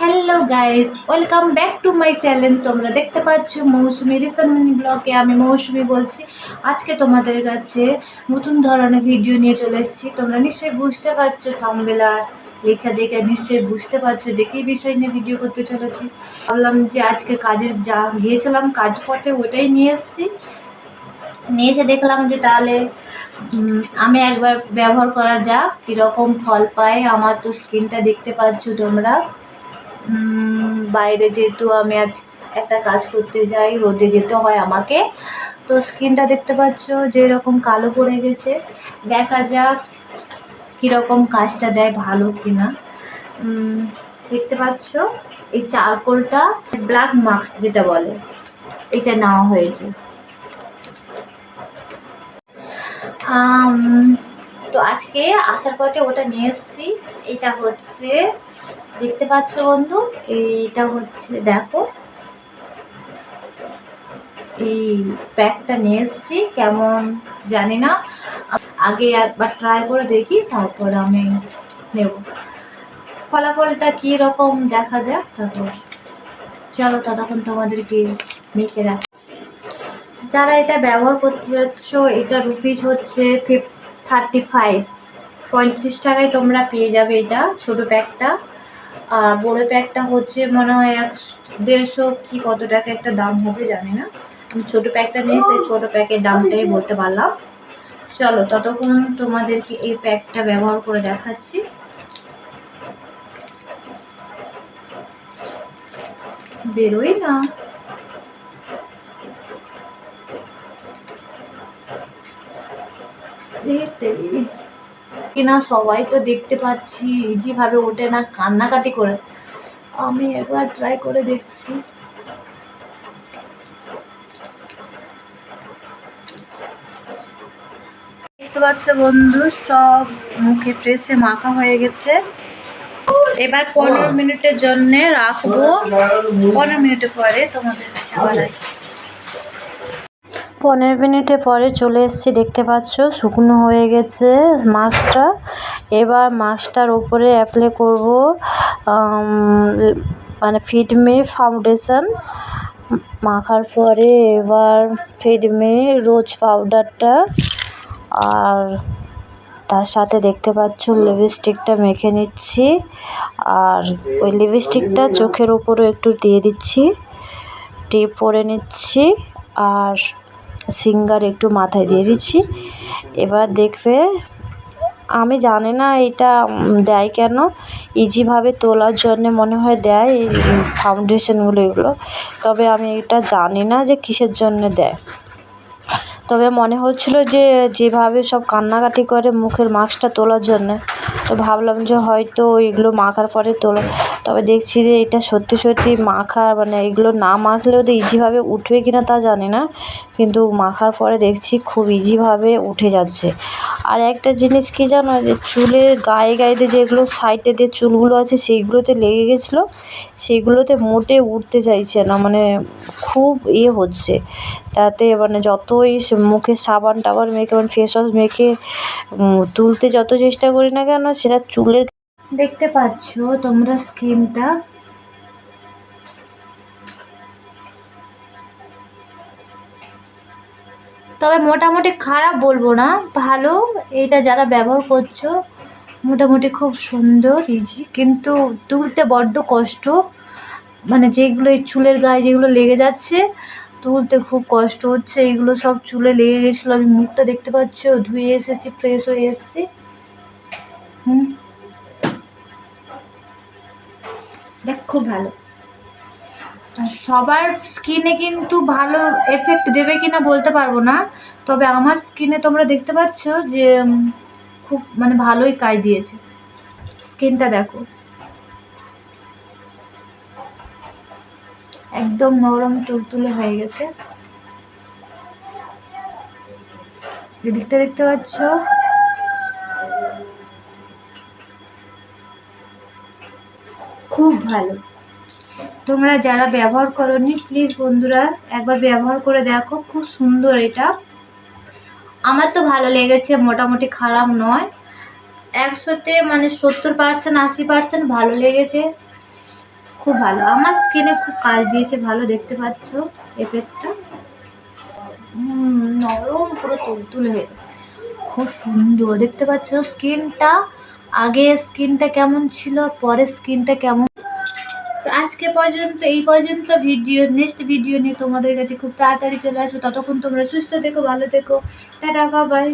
Hello guys welcome back to my channel তোমরা দেখতে পাচ্ছ মৌসুমি রিসেন্টলি ব্লগে আমি মৌসুমি বলছি। আজকে তোমাদের কাছে নতুন ধরনের ভিডিও নিয়ে চলে এসেছি। তোমরা নিশ্চয়ই বুঝতে পারছ থামবেলা লেখা দেখে নিশ্চয়ই বুঝতে পারছ যে কী বিষয় নিয়ে ভিডিও করতে চলেছি। ভাবলাম যে আজকে কাজের যা গিয়েছিলাম কাজ পথে ওটাই নিয়ে এসেছি। নিয়ে এসে দেখলাম যে তাহলে আমি একবার ব্যবহার করা যাক, কীরকম ফল পায়। আমার তো স্কিনটা দেখতে পাচ্ছ তোমরা। বাইরে যেহেতু আমি আজ একটা কাজ করতে যাই, রোদে যেতে হয় আমাকে। তো স্কিনটা দেখতে পাচ্ছ যে এরকম কালো পড়ে গেছে। দেখা যাক কীরকম কাজটা দেয় ভালো কিনা। দেখতে পাচ্ছ এই চারকোলটা ব্ল্যাক মাস্ক যেটা বলে, এটা নেওয়া হয়েছে। তো আজকে আসার পথে ওটা নিয়ে এসেছি। এটা হচ্ছে, দেখতে পাচ্ছ বন্ধু, এইটা হচ্ছে দেখো। এই প্যাকটা নিয়ে এসেছি, কেমন জানি না। আগে একবার ট্রাই করে দেখি, তারপর আমি নেব। ফলাফলটা রকম দেখা যাক, তারপর চলো ততক্ষণ তোমাদেরকে মেখে রাখ। যারা এটা ব্যবহার করতে যাচ্ছ, এটা রুপিস হচ্ছে ফিফ থার্টি ফাইভ পঁয়ত্রিশ টাকায় তোমরা পেয়ে যাবে এটা, ছোটো প্যাকটা। আর বড়ো প্যাকটা হচ্ছে মনে হয় এক দেড়শো কি কত টাকা একটা দাম হবে জানি না। আমি ছোটো প্যাকটা নিয়ে সেই ছোটো প্যাকের দামটাই বলতে পারলাম। চলো, ততক্ষণ তোমাদেরকে এই প্যাকটা ব্যবহার করে দেখাচ্ছি। বেরোই না। কিনা সবাই তো দেখতে পাচ্ছি ইজিভাবে ওঠে না কান্নাকাটি করে। আমি একবার ট্রাই করে দেখছি। দেখতে পাচ্ছ বন্ধু সব মুখে ফ্রেশে মাখা হয়ে গেছে। এবার পনেরো মিনিটের জন্য রাখব। পনেরো মিনিটের পরে তোমাদের কাছে আবার আসছি। পনেরো মিনিটের পরে চলে এসেছি, দেখতে পাচ্ছ? শুকনো হয়ে গেছে মাছটা। এবার মাছটার উপরে অ্যাপ্লাই করব মানে ফিটমি ফাউন্ডেশন। মাখার পরে এবার ফিটমি রোজ পাউডারটা আর তার সাথে দেখতে পাচ্ছ লিপস্টিকটা মেখে নিচ্ছি। আর ওই লিপস্টিকটা চোখের ওপরও একটু দিয়ে দিচ্ছি। টিপ পরে নিচ্ছি। আর সিঙ্গার একটু মাথায় দিয়ে দিচ্ছি। এবার দেখবে আমি জানি না এটা দেয় কেন। ইজিভাবে তোলার জন্য মনে হয় দেয় এই ফাউন্ডেশনগুলো এগুলো। তবে আমি এটা জানি না যে কিসের জন্য দেয়। তবে মনে হচ্ছিল যে যেভাবে সব কান্নাকাটি করে মুখের মাস্কটা তোলার জন্য, তো ভাবলাম যে হয়তো এগুলো মাখার পরে তোলা। তবে দেখছি যে এটা সত্যি সত্যি মাখা মানে এগুলো না মাখলেও তো ইজিভাবে উঠবে কিনা তা জানি না, কিন্তু মাখার পরে দেখছি খুব ইজিভাবে উঠে যাচ্ছে। আর একটা জিনিস কি জানো, যে চুলের গায়ে গায়েতে যেগুলো সাইডে দিয়ে চুলগুলো আছে সেইগুলোতে লেগে গেছিল, সেইগুলোতে মোটে উঠতে চাইছে না মানে খুব ইয়ে হচ্ছে। তাতে মানে যতই মুখে সাবান টাবান মেখে মানে ফেস ওয়াশ মেখে তুলতে যত চেষ্টা করি না কেন সেটা চুলের দেখতে পাচ্ছ তোমরা স্কিনটা। তবে মোটামুটি খারাপ বলব না, ভালো। এটা যারা ব্যবহার করছ, মোটামুটি খুব সুন্দর ইজি কিন্তু তুলতে বড্ড কষ্ট মানে যেগুলো এই চুলের গায়ে যেগুলো লেগে যাচ্ছে তুলতে খুব কষ্ট হচ্ছে এইগুলো সব চুলে লেগে গেছিল, আমি মুখটা দেখতে পাচ্ছ? ধুয়ে এসেছি ফ্রেশ হয়ে এসেছি। হুম। দেখ, খুব ভালো। সবার স্কিনে কিন্তু ভালো এফেক্ট দেবে কিনা বলতে পারব না, তবে আমার স্কিনে তোমরা দেখতে পাচ্ছ যে খুব মানে ভালোই কাজ দিয়েছে। স্কিনটা দেখো। একদম নরম তুলতুলে হয়ে গেছে। এদিকটা দেখতে পাচ্ছ? খুব ভালো। তোমরা যারা ব্যবহার করনি প্লিজ বন্ধুরা, একবার ব্যবহার করে দেখো, খুব সুন্দর এটা। আমার তো ভালো লেগেছে, মোটামুটি খারাপ নয়। একশোতে মানে সত্তর পার্সেন্ট আশি পার্সেন্ট ভালো লেগেছে। খুব ভালো। আমার স্কিনে খুব কাজ দিয়েছে, ভালো দেখতে পাচ্ছ এফেক্টটা নরম পুরো তুলতুলে হয়ে খুব সুন্দর। দেখতে পাচ্ছ স্কিনটা আগে স্কিনটা কেমন ছিল, পরে স্কিনটা কেমন? তো আজকে পর্যন্ত, এই পর্যন্ত ভিডিও নেক্সট ভিডিও নিয়ে তোমাদের কাছে খুব তাড়াতাড়ি চলে আসব। ততক্ষণ তোমরা সুস্থ থেকো, ভালো থেকো। Tata bye